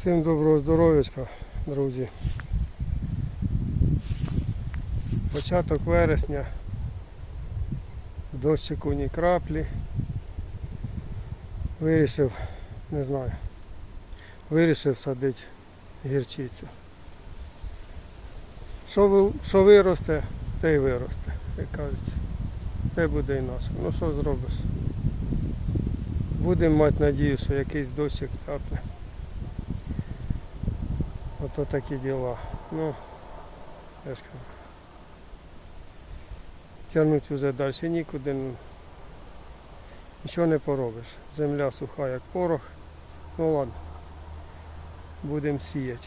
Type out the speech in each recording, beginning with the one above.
Всім доброго здоров'ячка, друзі. Початок вересня. Дощику ні краплі. Вирішив, не знаю, вирішив садити гірчицю. Що, ви- що виросте, те й виросте, як кажуть. Те буде і наше. Ну що зробиш? Будемо мати надію, що якийсь дощик капне. Ото такі діла. Ну, я ж кажу. Тягнуть уже далі нікуди. Ну, нічого не поробиш. Земля суха, як порох. Ну ладно. Будемо сіяти.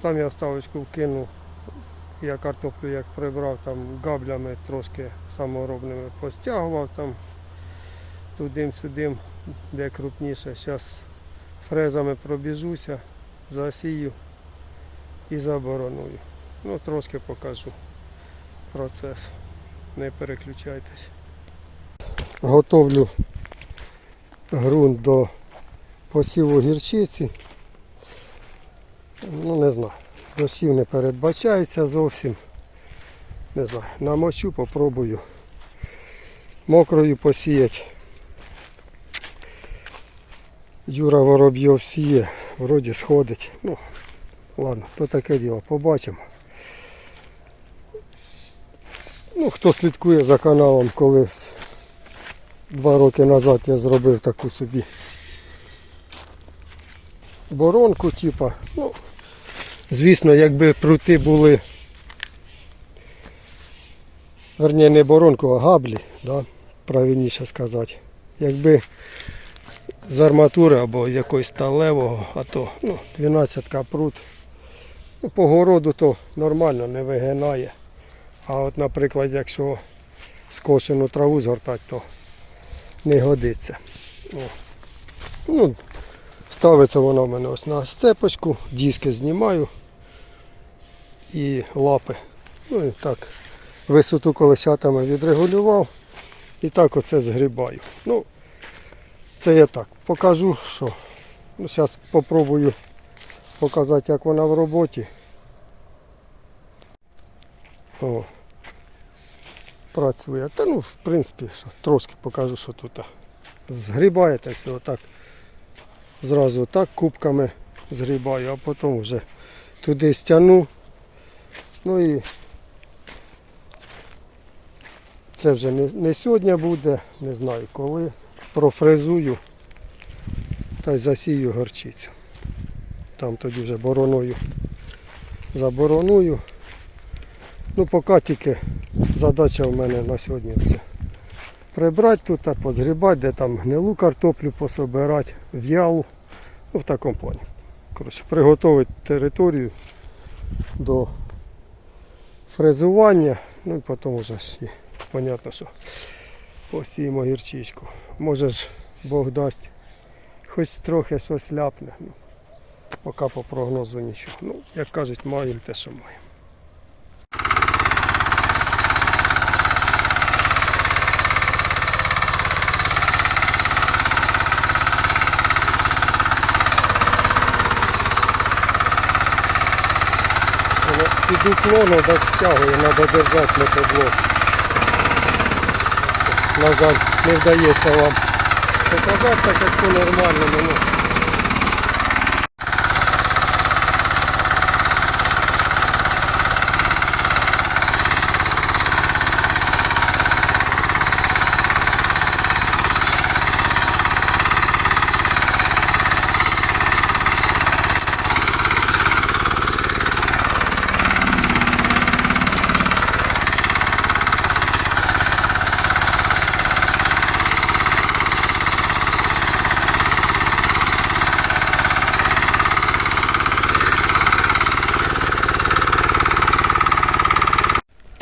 Там я вставочку вкинув. Я картоплю як прибрав, там габлями трошки саморобними постягував там туди-сюди, де крупніше. Зараз фрезами пробіжуся засію і забороную. Ну, трошки покажу процес. Не переключайтесь. Готовлю ґрунт до посіву гірчиці. Ну, не знаю. Дощів не передбачається зовсім. Не знаю. Намочу, попробую мокрою посіяти. Юра Воробйов сіє, вроді сходить. Ну, ладно, то таке діло, побачимо. Ну, хто слідкує за каналом, колись два роки назад я зробив таку собі боронку, типа. Ну, звісно, якби прути були. Верні, не боронку, а габлі, да? правильніше сказати. Якби з арматури або якогось сталевого, а то ну, 12 капрут. Ну, по городу то нормально, не вигинає. А от, наприклад, якщо скошену траву згортати, то не годиться. О. Ну, ставиться воно в мене ось на сцепочку, диски знімаю і лапи. Ну і так, висоту колесятами відрегулював і так оце згрібаю. Ну, це я так покажу, що зараз спробую показати, як вона в роботі. О, працює. Та ну, в принципі, що, трошки покажу, що тут. Згрібаєте все отак. Зразу так кубками згрібаю, а потім вже туди стягну. Ну і це вже не, не сьогодні буде, не знаю коли профрезую та й засію горчицю. Там тоді вже бороною забороную. Ну поки тільки задача в мене на сьогодні це прибрати тут, а позгрібати, де там гнилу картоплю пособирати, в'ялу. Ну в такому плані. Коротше, приготувати територію до фрезування, ну і потім вже понятно, що посіємо гірчичку. Може ж Бог дасть хоч трохи щось ляпне. Ну, поки по прогнозу нічого. Ну, як кажуть, маємо те, що маємо. Під уклоном так стягує, треба держати на мотоблок. На жаль, не вдається вам показати так, як по-нормальному. Ну.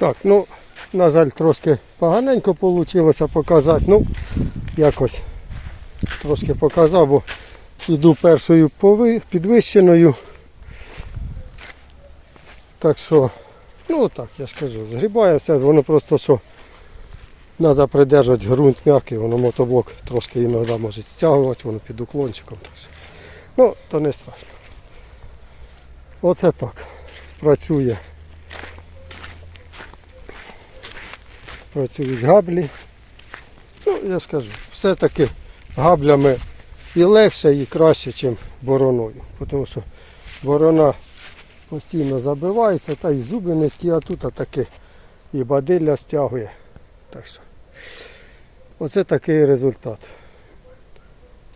Так, ну, на жаль, трошки поганенько вийшло показати. Ну, якось трошки показав, бо йду першою підвищеною. Так що, ну так, я ж кажу, згрібає все, воно просто що треба придержувати ґрунт м'який, воно мотоблок трошки іноді може стягувати, воно під уклончиком. Так що Ну, то не страшно. Оце так. Працює. Працюють габлі. Ну, я ж кажу, все-таки габлями і легше, і краще, ніж бороною. Тому що борона постійно забивається, та й зуби низькі, а тут таки і бадилля стягує. Так що, оце такий результат.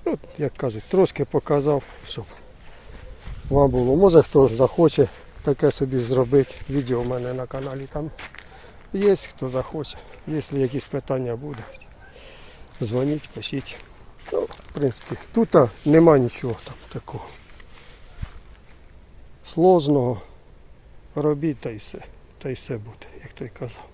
Ну, як кажуть, трошки показав, щоб вам було. Може хто захоче таке собі зробити. Відео в мене на каналі там є, хто захоче. Якщо якісь питання будуть, дзвоніть, пишіть. Ну, в принципі, тут нема нічого там такого. Сложного. Робіть та й все. Та й все буде, як той казав.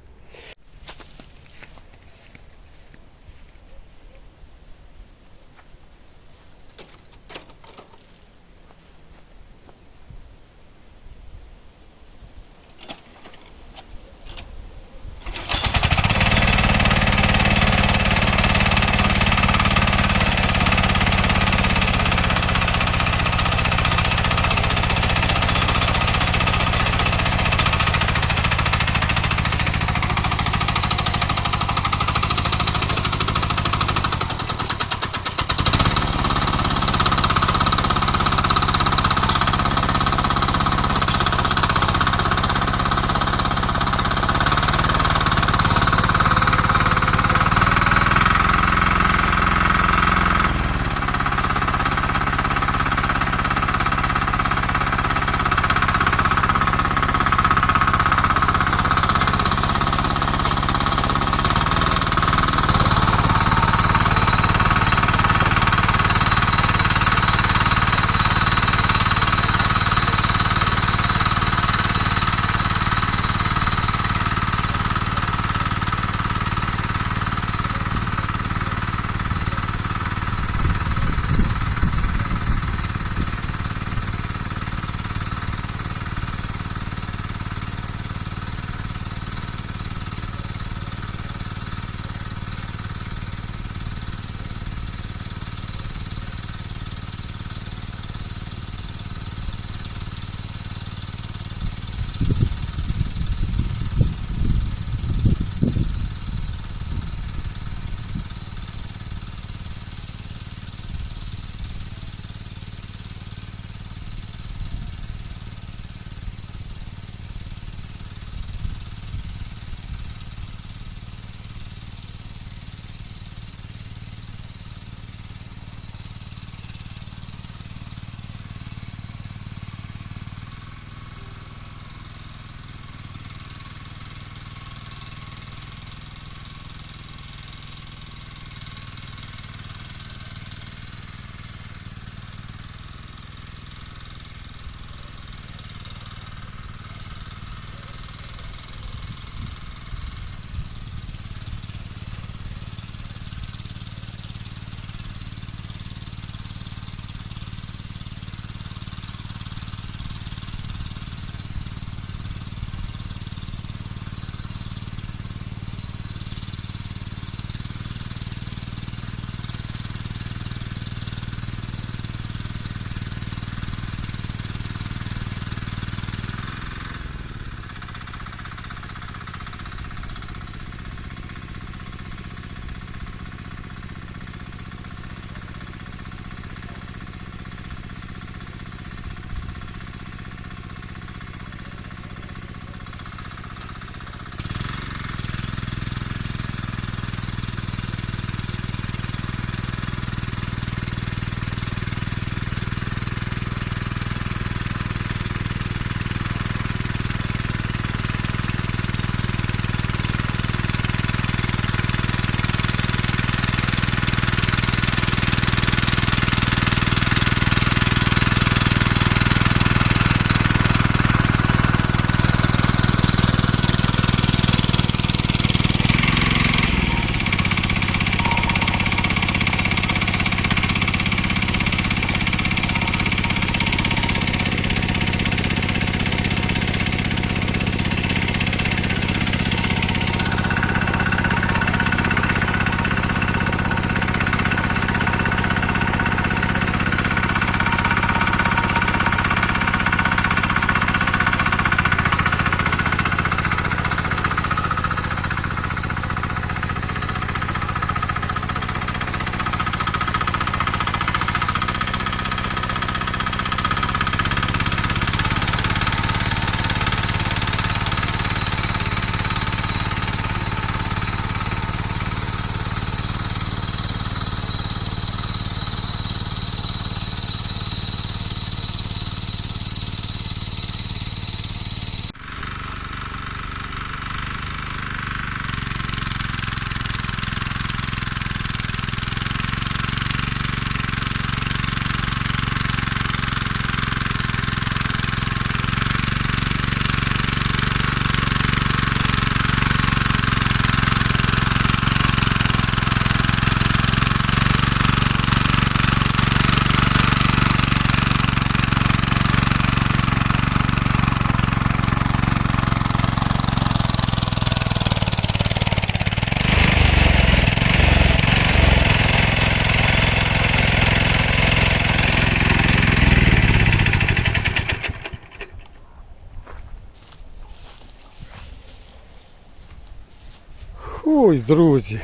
Ой, друзі.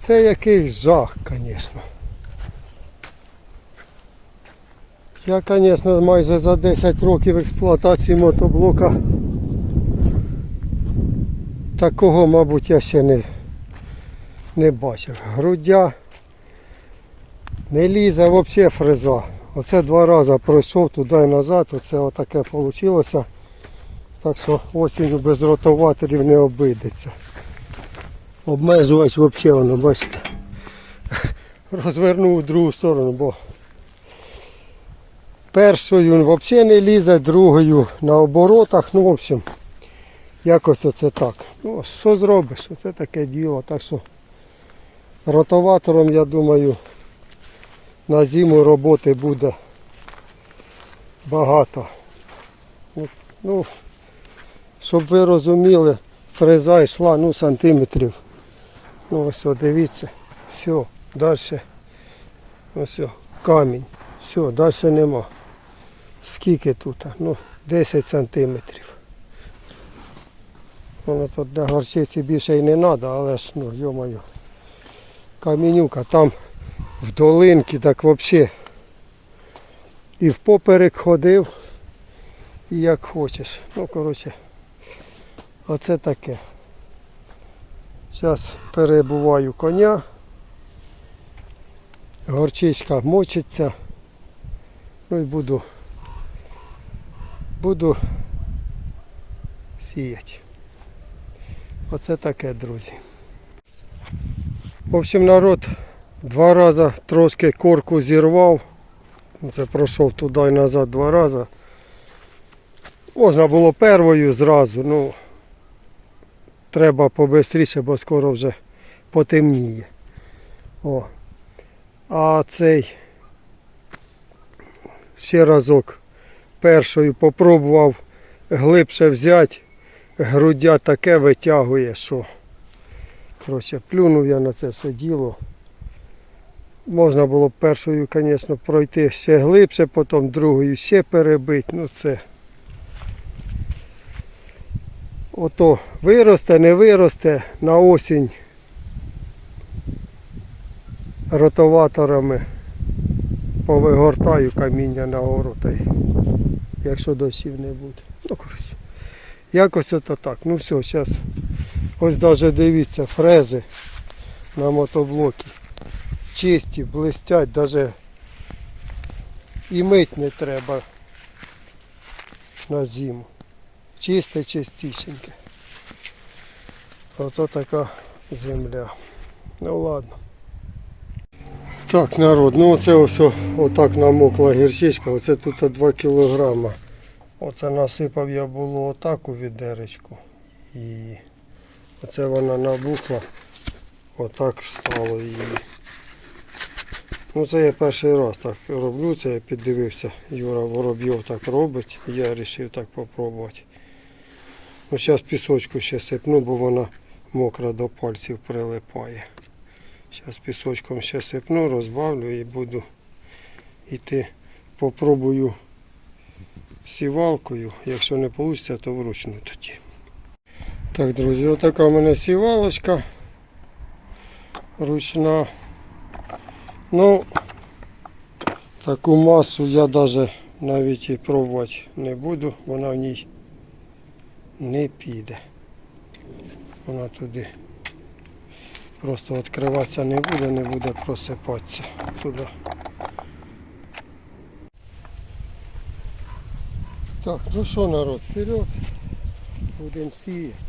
Це якийсь жах, звісно. Я, звісно, майже за 10 років експлуатації мотоблока такого, мабуть, я ще не, не бачив. Грудя не лізе взагалі фреза. Оце два рази пройшов туди і назад, оце отаке вийшло. Так що осінню без ротоваторів не обійдеться. Обмежувач взагалі воно, бачите. Розвернув в другу сторону, бо першою він взагалі не лізе, другою на оборотах. Ну, в общем, якось оце так. Ну, що зробиш? Оце таке діло. Так що ротоватором, я думаю, на зиму роботи буде багато. Ну, щоб ви розуміли, фреза йшла ну, сантиметрів. Ну ось, о, дивіться. Все, далі. Ось, о, камінь. Все, далі нема. Скільки тут? Ну, 10 сантиметрів. Воно тут для горчиці більше і не треба, але ж, ну, йо-моє. Камінюка там в долинці так взагалі. І впоперек ходив, і як хочеш. Ну, коротше, оце таке. Зараз перебуваю коня. Горчичка мочиться. Ну і буду, буду сіяти. Оце таке, друзі. В общем, народ два рази трошки корку зірвав. Це пройшов туди і назад два рази. Можна було первою зразу, ну треба побистріше, бо скоро вже потемніє. О. А цей ще разок першою попробував глибше взяти, грудя таке витягує, що коротше, плюнув я на це все діло. Можна було першою, звісно, пройти ще глибше, потім другою ще перебити. Ну це ото виросте, не виросте на осінь ротоваторами повигортаю каміння на й якщо дощів не буде. Ну, коротше, якось ото так. Ну все, зараз ось навіть дивіться, фрези на мотоблокі. Чисті, блистять, навіть і мить не треба на зиму. Чисте, чистісіньке. Ото така земля. Ну ладно. Так, народ, ну оце ось отак намокла гірчичка, оце тут 2 кілограма. Оце насипав я було отак у відеречку. І оце вона набухла. Отак стало її. Ну це я перший раз так роблю, це я піддивився, Юра Воробйов так робить, я вирішив так попробувати. Ну зараз пісочку ще сипну, бо вона мокра до пальців прилипає. Зараз пісочком ще сипну, розбавлю і буду йти. Попробую сівалкою. Якщо не вийде, то вручну тоді. Так, друзі, отака у мене сівалочка. Ручна. Ну, таку масу я навіть навіть і пробувати не буду, вона в ній не піде. Вона туди просто відкриватися не буде, не буде просипатися туди. Так, ну що народ, вперед. Будемо сіяти.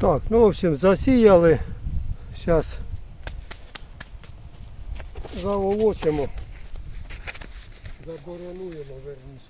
Так, ну в общем, засіяли. Зараз заволочимо. Заборонуємо верніше.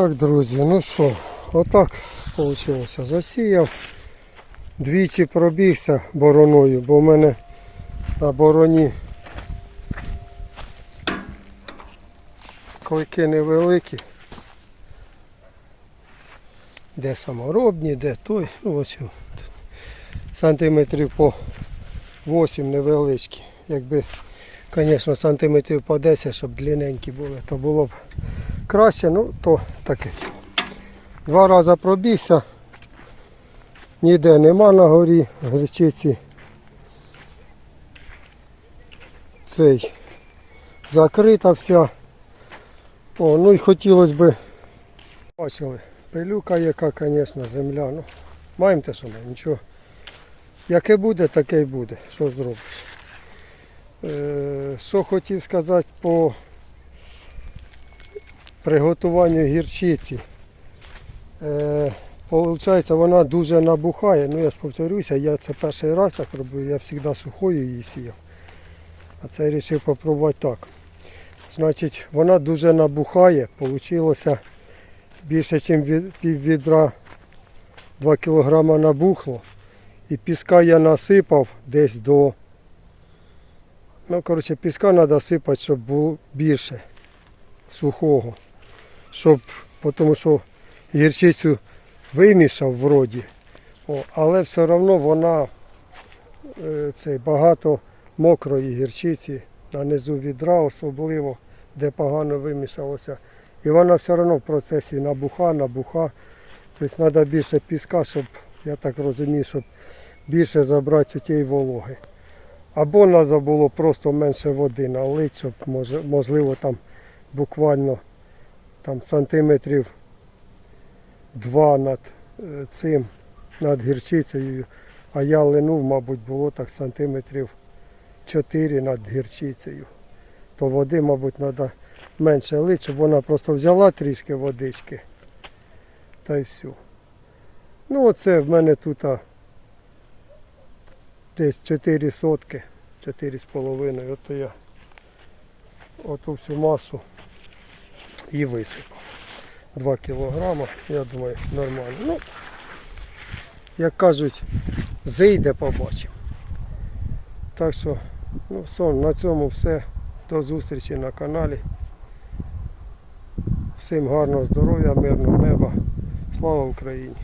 Так, друзі, ну що, отак вийшло. Засіяв. Двічі пробігся бороною, бо в мене на бороні клики невеликі. Де саморобні, де той. Ну ось сантиметрів по 8 невеличкі. Якби, звісно, сантиметрів по 10, щоб длинненькі були, то було б краще, ну то таке. Два рази пробігся. Ніде нема на горі гречиці. Цей закрита вся. О, ну і хотілося б. Бачили, пилюка яка, звісно, земля. Ну, маємо те, що маємо, нічого. Яке буде, таке й буде. Що зробиш? Е, що хотів сказати по приготуванню гірчиці. Е, вона дуже набухає. Ну я ж повторюся, я це перший раз так роблю, я завжди сухою її сіяв. А це я вирішив попробувати так. Значить, вона дуже набухає, Получилося більше, ніж пів відра 2 кг набухло. І піска я насипав десь до. Ну, коротше, піска треба сипати, щоб було більше сухого. Щоб, тому що гірчицю вимішав вроді, о, але все одно вона е, цей, багато мокрої гірчиці на низу відра, особливо, де погано вимішалося. І вона все одно в процесі набуха, набуха. Тобто треба більше піска, щоб, я так розумію, щоб більше забрати тієї вологи. Або треба було просто менше води налити, щоб можливо там буквально там, сантиметрів два над е, цим, над гірчицею. А я линув, мабуть, було так сантиметрів 4 над гірчицею. То води, мабуть, треба менше лити, щоб вона просто взяла трішки водички. Та й все. Ну, оце в мене тут а, десь 4 сотки, 4,5. Ото я оту всю масу і висипав. 2 кілограма, я думаю, нормально. Ну, як кажуть, зайде, побачимо. Так що, ну все, на цьому все. До зустрічі на каналі. Всім гарного здоров'я, мирного неба. Слава Україні!